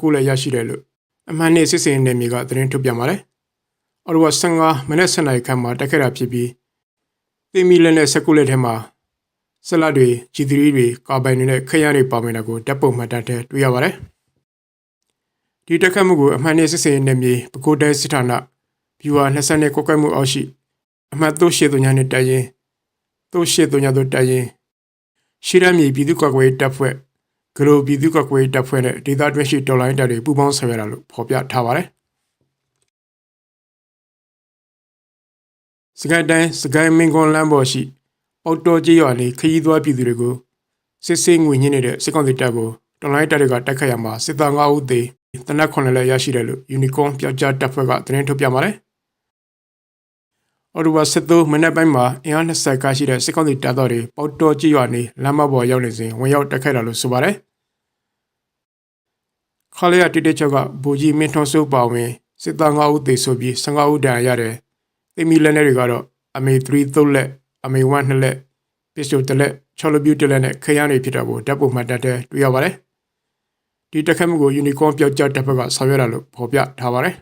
ကိုလည်းရရှိတယ်လို့အမှန်နဲ့စစ်စင်နယ်မြေကသတင်းထုတ်ပြန်ပါတယ်။အော်တိုဝါ15မိနစ်7နာရီခန့်မှာတက်ခဲ့တာဖြစ်ပြီးသိမီလက်နဲ့စကူလက်ထဲမှာဆလတ်တွေ G3 တွေကာဘိုင်တွေနဲ့ခရမ်းတွေပါဝင်တာကိုဓာတ်ပုံမှတ်တမ်းထဲတွေ့ရပါတယ်။ဒီတက်ခတ်မှုကိုအမှန်နဲ့စစ်စင်နယ်မြေပကိုးတိုင်းစစ်ဌာနဗျူဟာ20နဲ့ကိုကိုက်မှုအောက်ရှိအမှတ်3ရှေ့သူညာနဲ့တိုင်ရင်3ရှေ့သူညာတို့တိုင်ရင်ရှီရမြေပြည်သူ့ကွက်ကွေးတပ်ဖွဲ့ ဂလိုပြည်သူ့ကွက်ကွေးတပ်ဖွဲ့နဲ့ဒေသတွင်းရှိတော်လိုင်းတပ်တွေပူးပေါင်းဆောင်ရွက်တာလို့ဖော်ပြထားပါတယ်။စကိုင်းတိုင်းစကိုင်းမင်းကွန်လမ်းပေါ်ရှိပေါတော်ကြီးရွာလေးခရီးသွားပြည်သူတွေကိုစစ်ဆေးငွေညှင်းနေတဲ့စစ်ကောင်စီတပ်ကိုတော်လိုင်းတပ်တွေကတိုက်ခတ်ရမှာစစ်သား9ဦးသေတနက်9လက်ရရှိတယ်လို့ယူနီကွန်ပြောက်ကြားတပ်ဖွဲ့ကသတင်းထုတ်ပြန်ပါတယ်။အော်တိုဘာ73မိနစ်ပိုင်းမှာအင်အား20ကားရှိတဲ့စစ်ကောင်စီတပ်သားတွေပေါတော်ကြီးရွာနေလမ်းမပေါ်ရောက်နေစဉ်ဝင်ရောက်တိုက်ခိုက်တာလို့ဆိုပါတယ်။ ခါလျာတိတိချောက်ကဘူကြီးမင်းထွန်းစုပါဝင်စစ်သား9ဦးသေဆိုပြီး15ဦးဒဏ်ရာရတယ်။တိမီလက်နေတွေကတော့အမေ3သုံးလက်အမေ1နှစ်လက်ပစ္စတိုတစ်လက်ချော်လပြူတစ်လက်နဲ့ခရမ်းတွေဖြစ်တာကိုဓာတ်ပုံမှတ်တတ်တဲ့တွေ့ရပါတယ်။ဒီတက်ခတ်မှုကိုယူနီကွန်ပြောက်ကြားတပ်ဖွဲ့ကဆောင်ရွက်တာလို့ဖော်ပြထားပါတယ်။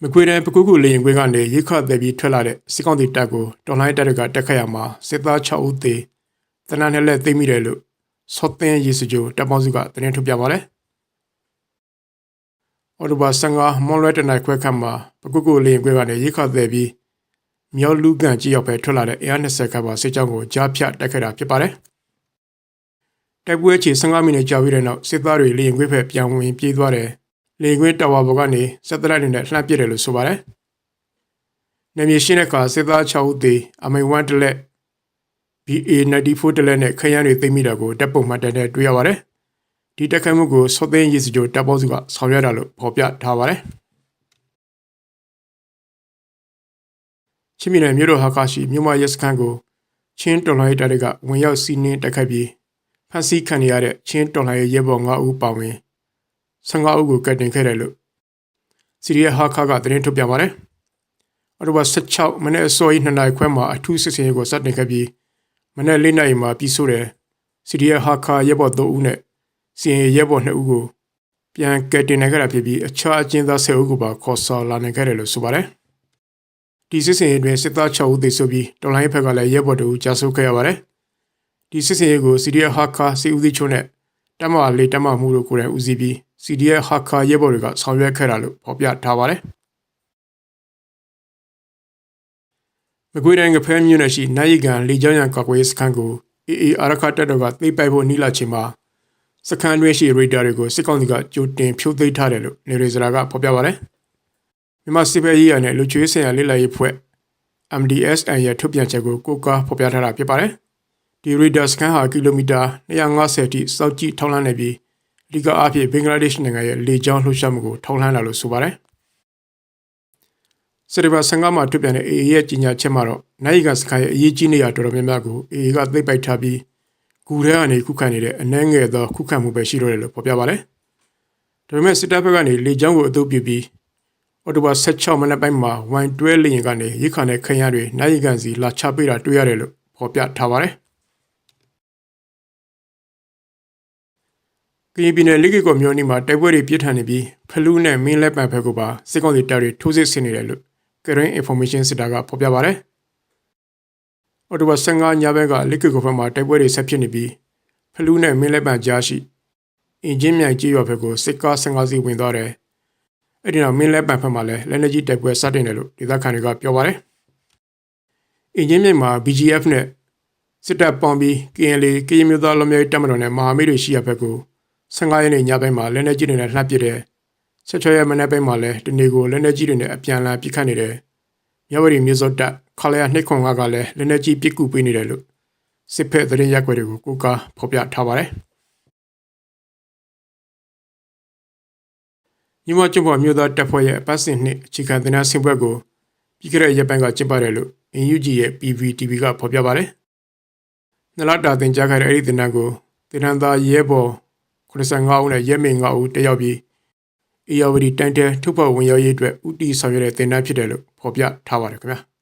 မကွေးတိုင်းပကူကူလေရင်ခွေးကနေရိခတ်သေးပြီးထွက်လာတဲ့စစ်ကောင်စီတပ်ကိုတော်လိုင်းတပ်တွေကတက်ခတ်ရမှာစစ်သား6ဦးသေတနက်နဲ့လက်သိမ်းမိတယ်လို့ စောသင်းရေစကြိုတပ်ပေါင်းစုကသတင်းထုတ်ပြပါတယ်။အော်တိုဘာ15မွန်လွဲတနိုင်ခွဲခန့်မှာပကူကူလေရင်ခွေးကနေရိခတ်သေးပြီးမြောက်လူကန်ကြီးရောက်ပဲထွက်လာတဲ့အင်အား20ခန့်ပါစစ်ကြောင်းကိုကြားဖြတ်တက်ခဲ့တာဖြစ်ပါတယ်။တိုက်ပွဲချီ15မိနစ်ကြာပြီးတဲ့နောက်စစ်သားတွေလေရင်ခွေးဖက်ပြန်ဝင်ပြေးသွားတယ်လေခွင်းတာဝါဘော်ကနေစက်တရက်တွေနဲ့လှမ်းပစ်တယ်လို့ဆိုပါတယ်။နေမြေရှင်းတဲ့အခါစစ်သား6ဦးသေအမိန်1တလက် BA94 တလက်နဲ့ခရမ်းတွေသိမ်းမိတာကိုတပ်ပုံမှတ်တဲ့တွေ့ရပါတယ်။ဒီတက်ခိုက်မှုကိုစောသိန်းရေးစကြိုတပ်ပေါစုကဆောင်ရွက်တာလို့ဖော်ပြထားပါတယ်။ချင်းပြည်နယ်မြို့တော်ဟာကာရှိမြို့မရဲစခန်းကိုချင်းတော်လှန်ရေးတပ်တွေကဝင်ရောက်စီးနင်းတိုက်ခိုက်ပြီးဖမ်းဆီးခံရတဲ့ချင်းတော်လှန်ရေးရဲဘော်9ဦးပါဝင်15ဦးကိုကတ်တင်ခဲ့တယ်လို့စီရီယာဟာခါကသတင်းထုတ်ပြန်ပါတယ်။အော်တိုဘာ16မနေ့အစောကြီး2နာရီခွဲမှာအထူးစစ်စင်ရေးကိုစတင်ခဲ့ပြီး မနေ့၄နာရီမှာပြီးဆိုတယ်စီရီယာဟာခါရဲဘော်3ဦးနဲ့စီရင်ရဲဘော်2ဦးကိုပြန်ကတ်တင်နိုင်ခဲ့တာဖြစ်ပြီးအခြားအကျဉ်းသား10ဦးကိုပါခေါ်ဆောင်လာနိုင်ခဲ့တယ်လို့ဆိုပါတယ်။ဒီစစ်စင်ရေးတွင်စစ်သား6ဦးသေဆုံးပြီးတော်လိုင်းဘက်ကလည်းရဲဘော်2ဦးကြာဆုံးခဲ့ရပါတယ်။ဒီစစ်စင်ရေးကိုစီရီယာဟာခါစီဦးစီးချုံနဲ့တမလေးတမမှုတို့ကိုယ်တိုင်ဦးစီးပြီး CDF ဟာခါရဲဘော်တွေကဆောင်ရွက်ခဲ့တာလို့ဖော်ပြထားပါတယ်။ မကွေးတိုင်းကဖဲမြို့နယ်ရှိနိုင်ကန်လေကြောင်းရန်ကွာကွေးစခန်းကို AA အာရခတက်တော်ကသိပိုက်ဖို့နှီးလာချိန်မှာစခန်းတွင်းရှိရေဒါတွေကိုစစ်ကောင်စီကကြိုတင်ဖြိုးသိမ်းထားတယ်လို့နေရီစရာကဖော်ပြပါတယ်။မြန်မာစစ်ဘက်ရေးရနဲ့လူချွေးဆိုင်ရာလက်လက်ရေးဖွဲ့ MDSN ရဲ့ထုတ်ပြန်ချက်ကိုကိုကားဖော်ပြထားတာဖြစ်ပါတယ်။ဒီရေဒါစခန်းဟာကီလိုမီတာ250ထိစောက်ကြည့်ထောင်းလန်းနေပြီးအဓိကအားဖြင့်ဘင်္ဂလားဒေ့ရှ်နိုင်ငံရဲ့လေကြောင်းလှုပ်ရှားမှုကိုထောက်လှမ်းလာလို့ဆိုပါတယ် စက်တဘာ15မှာထုတ်ပြန်တဲ့ AA ရဲ့ကြီးညာချက်မှာတော့နိုင်ကစခန်းရဲ့အရေးကြီးနေရတော်တော်များများကို AA ကသိပ်ပိုက်ထားပြီးကူထဲကနေခုခံနေတဲ့အနှဲငယ်သောခုခံမှုပဲရှိတော့တယ်လို့ဖော်ပြပါတယ်။ဒါပေမဲ့စစ်တပ်ဘက်ကနေလေကြောင်းကိုအသုံးပြုပြီးအော်တိုဘာ16မိနစ်ပိုင်းမှာ Y12 လေယာဉ်ကနေရိခါနဲ့ခရမ်းတွေနိုင်ကန်စီလာချပေးတာတွေ့ရတယ်လို့ဖော်ပြထားပါတယ်။ကရင်ပြည်နယ်လိကေကော်မျိုးနီမှာတိုက်ပွဲတွေပြင်းထန်နေပြီးဖလူးနဲ့မင်းလက်ပံဖက်ကိုပါစစ်ကောင်စီတပ်တွေထိုးစစ်ဆင်နေတယ်လို့ Current Information Center ကဖော်ပြပါဗျ။အော်တိုဘာ15ညဘက်ကလိကေကော်ဖက်မှာတိုက်ပွဲတွေဆက်ဖြစ်နေပြီးဖလူးနဲ့မင်းလက်ပံကြားရှိအင်ဂျင်မြိုင်ကြီးရွာဘက်ကိုစစ်ကား15စီးဝင်သွားတယ်။အဲ့ဒီနောက်မင်းလက်ပံဖက်မှာလည်းလက်နက်ကြီးတိုက်ပွဲစတင်တယ်လို့ဒေသခံတွေကပြောပါတယ်။အင်ဂျင်မြိုင်မှာ BGF နဲ့စစ်တပ်ပေါင်းပြီး KNL ကရင်မျိုးသားလူမျိုးတပ်မတော်နဲ့မဟာမိတ်တွေရှိရဘက်ကို15ရက်နေ့ညပိုင်းမှာလက်နက်ကြီးတွေနဲ့လှပ်ပစ်တယ် 16ရက်မနေ့ပိုင်းမှာလည်းဒီနေ့ကိုလက်နက်ကြီးတွေနဲ့အပြန်အလှန်ပစ်ခတ်နေတယ်မြဝတီမြို့စောတက်ခလာရနှစ်ခွန်ကကလည်းလက်နက်ကြီးပစ်ကူပေးနေတယ်လို့စစ်ဖက်သတင်းရက်ွက်တွေကိုကိုးကားဖော်ပြထားပါတယ်ညီမကျုပ်ပေါ်မြို့သားတပ်ဖွဲ့ရဲ့ပတ်စဉ်နှစ်အခြေခံသင်တန်းဆင်ပွဲကိုပြီးခဲ့တဲ့ရက်ပိုင်းကကျင်းပတယ်လို့ UNG ရဲ့ PVTV ကဖော်ပြပါတယ်။နလတာတင်ကြားခဲ့တဲ့အဲ့ဒီသင်တန်းကိုသင်တန်းသားရဲဘော်85ဦးနဲ့ရဲမင်9ဦးတက်ရောက်ပြီး အေယာဝတီတန်တဲထုတ်ဖော်ဝင်ရောက်ရေးအတွက်ဥတီဆောင်ရွက်တဲ့တင်ဒန်းဖြစ်တယ်လို့ဖော်ပြထားပါတယ်ခင်ဗျာ။